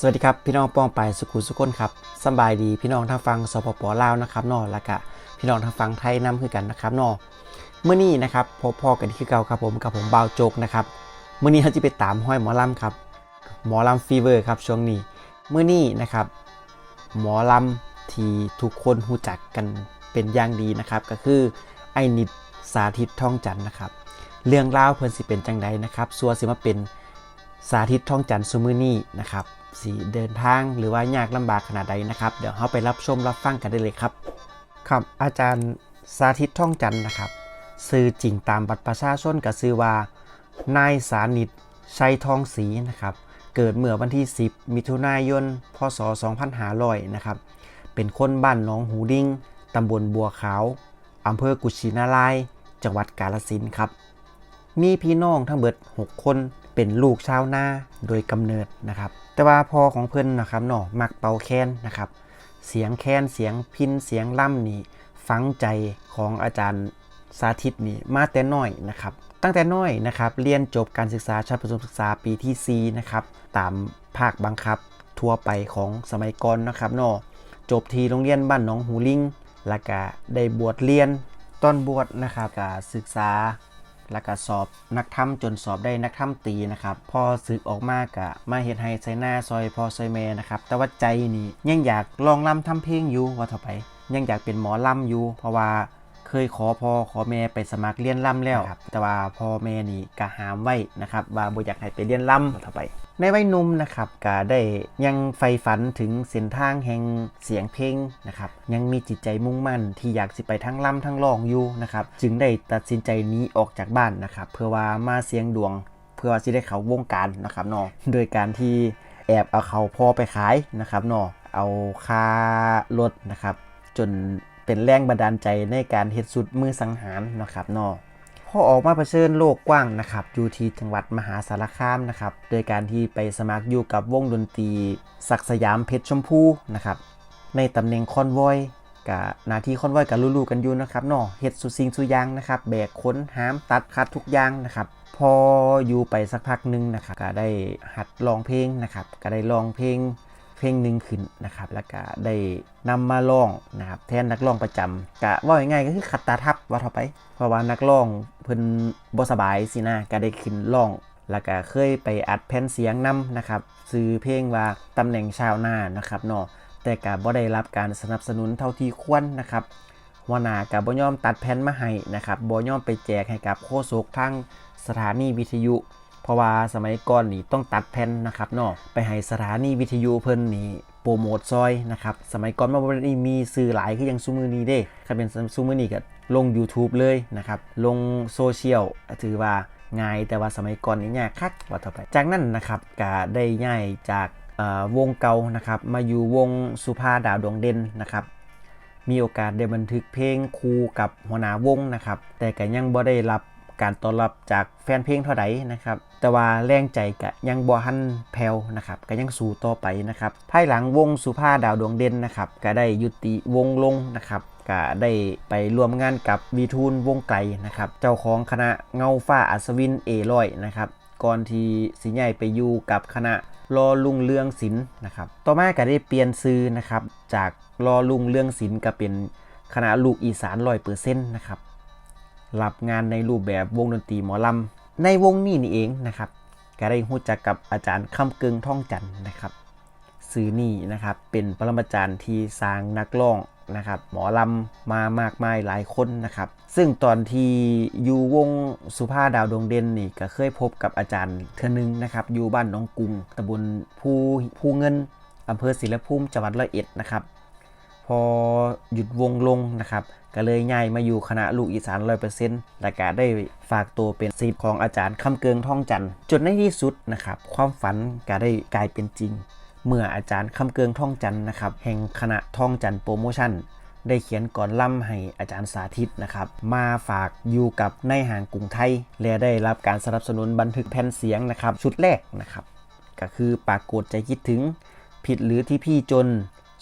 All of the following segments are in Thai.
สวัสดีครับพี่น้องป้องไปสุขุสุขคนครับสบายดีพี่น้องทางฟังสปปลาวนะครับนอแล้วก็พี่น้องทางฟังไทยนํคือกันนะครับนอเมื่อนี้นะครับพบพ่อกันคือเก่าครับผมกับผมบ่าวโจกนะครับเมื่อนี้เราจะไปตามห้อยหมอลำครับหมอลำฟีเวอร์ครับช่วงนี้เมื่อนี้นะครับหมอลำที่ทุกคนรู้จักกันเป็นอย่างดีนะครับ ก็คือไอ้นิดสาธิตท่องจันนะครับ เรื่องราวเพิ่นสิเป็นจังใดนะครับสัวสิมาเป็น สาธิตท่องจันทร์ซูมือนี่นะครับสีเดินทางหรือว่ายากลำบากขนาดใดนะครับ เดี๋ยวเราไปรับชมรับฟังกันได้เลยครับครับอาจารย์สาธิตท่องจันทร์นะครับซื้อจริงตามบัตรประชาชนกับซื้อว่านายสานิตชัยทองศรีนะครับ เกิดเมื่อวันที่ 10 มิถุนายน พศ 2500 นะครับ เป็นคนบ้านหนองหูดิ้งตำบลบัวขาว อำเภอกุชินาราย จังหวัดกาฬสินครับ มีพี่น้องทั้งเบิด 6 คน เป็นลูกชาวนาโดยกำเนิดนะครับ แต่ว่าพ่อของเพิ่นนะครับเนาะมักเป่าแคนนะครับ เสียงแคนเสียงพินเสียงล่ำนี่ฝังใจของอาจารย์สาธิตนี่มาแต่น้อยนะครับ ตั้งแต่น้อยนะครับเรียนจบการศึกษาชั้นประถมศึกษาปีที่4นะครับตามภาคบังคับทั่วไปของสมัยก่อนนะครับเนาะจบที่โรงเรียนบ้านหนองหูลิงแล้วก็ได้บวชเรียนตอนบวชนะครับก็ศึกษา แล้วก็สอบนักธรรมจนสอบได้นักธรรมตีนะครับพอสึกออกมากะมาเฮ็ดให้ใส่หน้าซอยพอซอยแม่นะครับแต่ว่าใจนี่ยังอยากลองลำทำเพลงอยู่ว่าต่อไป ยังอยากเป็นหมอลำอยู่เพราะว่าเคยขอพ่อขอแม่ไปสมัครเรียนล่ำแล้ว แต่ว่าพ่อแม่นี่กะหามไว้นะครับ ว่าบ่อยากให้ไปเรียนล่ำว่าต่อไป ในวัยหนุ่มนะครับก็ได้ยังใฝ่ฝันถึงเส้นทางแห่งเสียงเพลงนะครับยังมีจิตใจมุ่งมั่นที่อยากสิไปทั้งล่ำทั้งร้องอยู่นะครับจึงได้ตัดสินใจหนี้ออกจากบ้านนะครับเพื่อว่ามาเสียงดวง เพื่อว่าสิได้เขาวงการนะครับเนาะโดยการที่แอบเอาเขาพ่อไปขายนะครับเนาะเอาค่ารถนะครับจนเป็นแรงบันดาลใจในการเฮ็ดสุดมือสังหารนะครับเนาะ อออกมาเผชิญโลกกว้างนะครับอยู่ที่จังหวัดมหาสารคามนะครับโดยการที่ไปสมัครอยู่กับวงดนตรีศักดิ์สยามเพชรชมพูนะครับในตำแหน่งคอนวอยกับหนาที่คอนวอยกับลูๆกันอยู่นะครับเนาะเฮ็ดสุสิงสุยางนะครับแบกค้นหามตัดคัดทุกอย่างนะครับพออยู่ไปสักพักหนึงนะครับก็ได้หัดร้องเพลงนะครับก็ได้ร้องเพลง เพลงหนึ่งขึ้นนะครับแล้วก็ได้นำมาร้องนะครับแทนนักร้องประจำกะว่าง่ายๆก็คือขัดตาทับว่าเท่าไป เพราะว่านักร้องเพิ่นบ่สบายสินะก็ได้ขึ้นร้องแล้วก็เคยไปอัดแผ่นเสียงนํนะครับซื้อเพลงว่าตำแหน่งชาวนานะครับเนาะแต่ก็บ่ได้รับการสนับสนุนเท่าที่ควรนะครับหัวหน้าก็บ่ยอมตัดแผ่นมาให้นะครับบ่ยอมไปแจกให้กับโฆษกทางสถานีวิทยุ เพราะว่าสมัยก่อนนี่ต้องตัดแผ่นนะครับเนาะไปให้สถานีวิทยุเพิ่นนี่โปรโมทซอยนะครับสมัยก่อนมันบ่ได้มีสื่อหลายคืออยังซุมือนี้เด้ถ้าเป็นซุมือนี้ก็ลง YouTube เลยนะครับลงโซเชียลถือว่าง่ายแต่ว่าสมัยก่อนนี่ยากคักว่าต่อไป จากนั้นนะครับก็ได้ย้ายจากวงเก่านะครับมาอยู่วงสุภาดาวดวงเด่นนะครับมีโอกาสได้บันทึกเพลงคู่กับหัวหน้าวงนะครับแต่ก็ยังบ่ได้รับ การต้อนรับจากแฟนเพลงเท่าใดนะครับ แต่ว่าแรงใจก็ยังบ่หันแผ่วนะครับก็ยังสู้ต่อไปนะครับ ภายหลังวงสุภาดาวดวงเด่นนะครับก็ได้ยุติวงลงนะครับก็ได้ไปร่วมงานกับวีทูนวงไกลนะครับ เจ้าของคณะเงาฟ้าอัศวินเอร้อยนะครับก่อนที่สิใหญ่ไปอยู่กับคณะรอลุงเรืองศิลป์นะครับ ต่อมาก็ได้เปลี่ยนซื้อนะครับ จากรอลุงเรืองศิลป์ก็เป็นคณะลูกอีสานร้อยเปอร์เซ็นต์นะครับ รับงานในรูปแบบวงดนตรีหมอลำในวงนี้นี่เองนะครับก็ได้รู้จักกับอาจารย์คำเกิงท่องจันนะครับซื้อนี่นะครับเป็นปรมาจารย์ที่สร้างนักร้องนะครับหมอลำมามากมายหลายคนนะครับซึ่งตอนที่อยู่วงสุภาดาวดวงเด่นนี่ก็เคยพบกับอาจารย์เทือนึงนะครับอยู่บ้านหน้องกรุงตำบลภูภูเงินอำเภอศิลภูมิจังหวัดร้อยเอ็ดนะครับ พอหยุดวงลงนะครับ ก็เลยย้ายมาอยู่คณะลูกอีสานร้อยเปอร์เซ็นต์และก็ได้ฝากตัวเป็นศิษย์ของอาจารย์คำเกิงท่องจันทร์จนในที่สุดนะครับ ความฝันก็ได้กลายเป็นจริง เมื่ออาจารย์คำเกิงท่องจันทร์นะครับ แห่งคณะท่องจันทร์โปรโมชั่นได้เขียนก่อนล่ำให้อาจารย์สาธิตนะครับ มาฝากอยู่กับในายห่างกรุงไทย และได้รับการสนับสนุนบันทึกแผ่นเสียงนะครับ ชุดแรกนะครับ ก็คือปากฏใจคิดถึง ผิดหรือที่พี่จน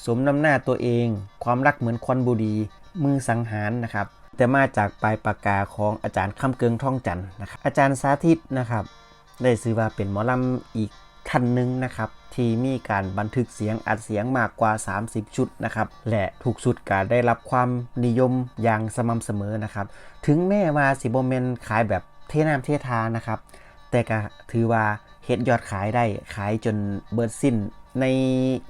สมน้ำหน้าตัวเอง ความรักเหมือนควันบุหรีมือสังหารนะครับแต่มาจากปลายปากกาของอาจารย์คำเกิงท่องจันนะครับอาจารย์สาธิตนะครับได้ซื้อว่าเป็นหมอลำอีกท่านหนึ่งนะครับที่มีการบันทึกเสียงอัดเสียงมากกว่า 30 ชุดนะครับและทุกชุดก็ได้รับความนิยมอย่างสม่ำเสมอนะครับถึงแม้ว่าสิบเมนขายแบบเทน้ำเททานะครับแต่ก็ถือว่าเฮ็ดยอดขายได้ขายจนเบิดสิ้น ใน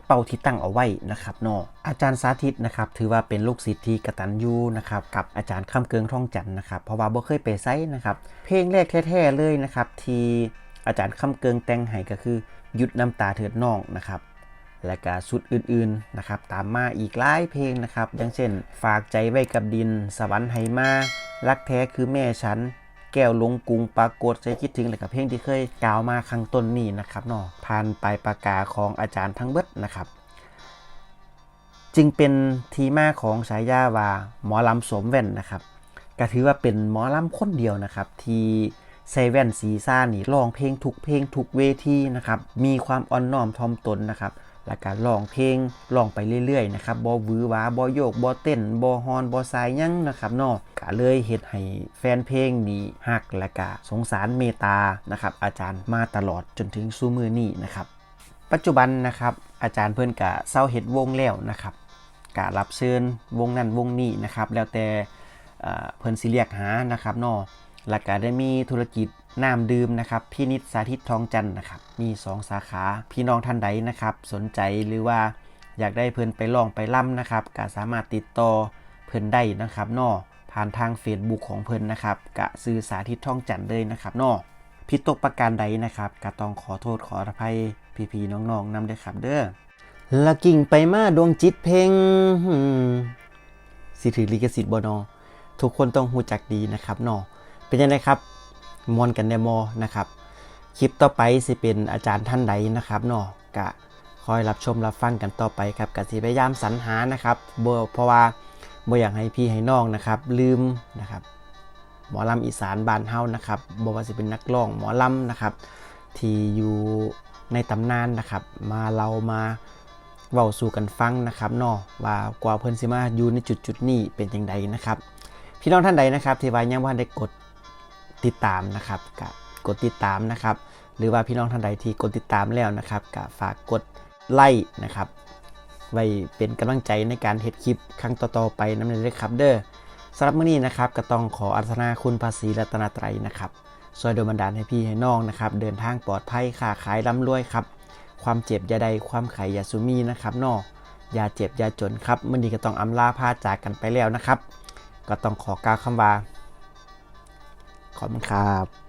เป้าที่ตั้งเอาไว้นะครับเนาะอาจารย์สาธิตนะครับถือว่าเป็นลูกศิษย์ที่กตัญญูนะครับกับอาจารย์ข้ามเกิงท่องจันนะครับเพราะว่าบ่เคยไปไซนะครับเพลงแรกแท้ๆเลยนะครับที่อาจารย์ข้ามเกิงแต่งให้ก็คือหยุดน้ำตาเถิดน้องนะครับและก็สุดอื่นๆนะครับตามมาอีกหลายเพลงนะครับอย่างเช่น ฝากใจไว้กับดิน สวรรค์ไหมารักแท้คือแม่ฉัน แก้วลงกุงปรากฏใจคิดถึงเลยกับเพลงที่เคยกล่าวมาข้างต้นนี้นะครับเนาะผ่านไปปากกาของอาจารย์ทั้งเบิดนะครับ จึงเป็นที่มาของฉายาว่าหมอลำสวมแว่นนะครับก็ถือว่าเป็นหมอลำคนเดียวนะครับ ที่ใส่แว่นสีซ่านี่ร้องเพลงทุกเพลงทุกเวทีนะครับมีความอ่อนน้อมถ่อมตนนะครับ และการร้องเพลงร้องไปเรื่อยๆนะครับบ่หวือวาบ่โยกบ่เต้นบ่ฮอนบ่สายยังนะครับนาะก็เลยเฮ็ดให้แฟนเพลงนี่ฮักและก็สงสารเมตานะครับอาจารย์มาตลอดจนถึงซูมือนี้นะครับปัจจุบันนะครับอาจารย์เพิ่นกะเศร้าเฮ็ดวงแล้วนะครับกะรับเชิญวงนั้นวงนี้นะครับแล้วแต่เอ่อเพิ่นสิเรียกหานะครับนาะแล้วก็ได้มีธุรกิจ น้ำดื่มนะครับพี่นิดสาธิตทองจันทร์นะครับมี2สาขาพี่น้องท่านใดนะครับ สนใจหรือว่าอยากได้เพิ่อนไปลองไปล่ำนะครับก็สามารถติดต่อเพิ่อนได้นะครับนาะผ่านทาง Facebook ของเพิ่อนนะครับกะซื้อสาธิตทองจันทร์เลยนะครับนาะผิดตกประการใดนะครับก็ต้องขอโทษขออภัยพี่ๆน้องๆนำด้วยครับเด้อละกิ่งไปมาดวงจิตเพลงหืมสิถือลิขสิทธิ์บนอทุกคนต้องหูจักดีนะครับนอเป็นยังไงครับ มวนกันในมอนะครับ คลิปต่อไปสิเป็นอาจารย์ท่านใดนะครับเนอกะคอยรับชมรับฟังกันต่อไปครับกะสิพยายามสรรหานะครับบ่เพราะว่าบ่อยากให้พี่ให้น้องนะครับ ลืมนะครับ หมอลำอีสานบ้านเฮานะครับบอว่าจะเป็นนักร้องหมอลำนะครับ ที่อยู่ในตำนานนะครับ มาเรามาเว้าสู่กันฟังนะครับเนาะว่ากว่าเพิ่นสิมาอยู่ในจุดจุดๆนี้เป็นจังใดนะครับ พี่น้องท่านใดนะครับที่ว่ายังว่าได้กด ติดตามนะครับก็กดติดตามนะครับ หรือว่าพี่น้องท่านใดที่กดติดตามแล้วนะครับก็ฝากกดไลค์นะครับ ไว้เป็นกำลังใจในการเฮ็ดคลิปครั้งต่อๆไปนั่นเองเลยครับเด้อสำหรับมื้อนี้นะครับก็ต้องขออารัธนาคุณภาษีรัตนตรัยนะครับช่วยโดยบันดาลให้พี่ให้น้องนะครับ เดินทางปลอดภัยค้าขายร่ำรวยครับ ความเจ็บอย่าใดความไขอย่าสุมีนะครับนออย่าเจ็บอย่าจนครับมื้อนี้ก็ต้องอำลาพาจากกันไปแล้วนะครับ ก็ต้องขอกล่าวคำว่า ขอบคุณครับ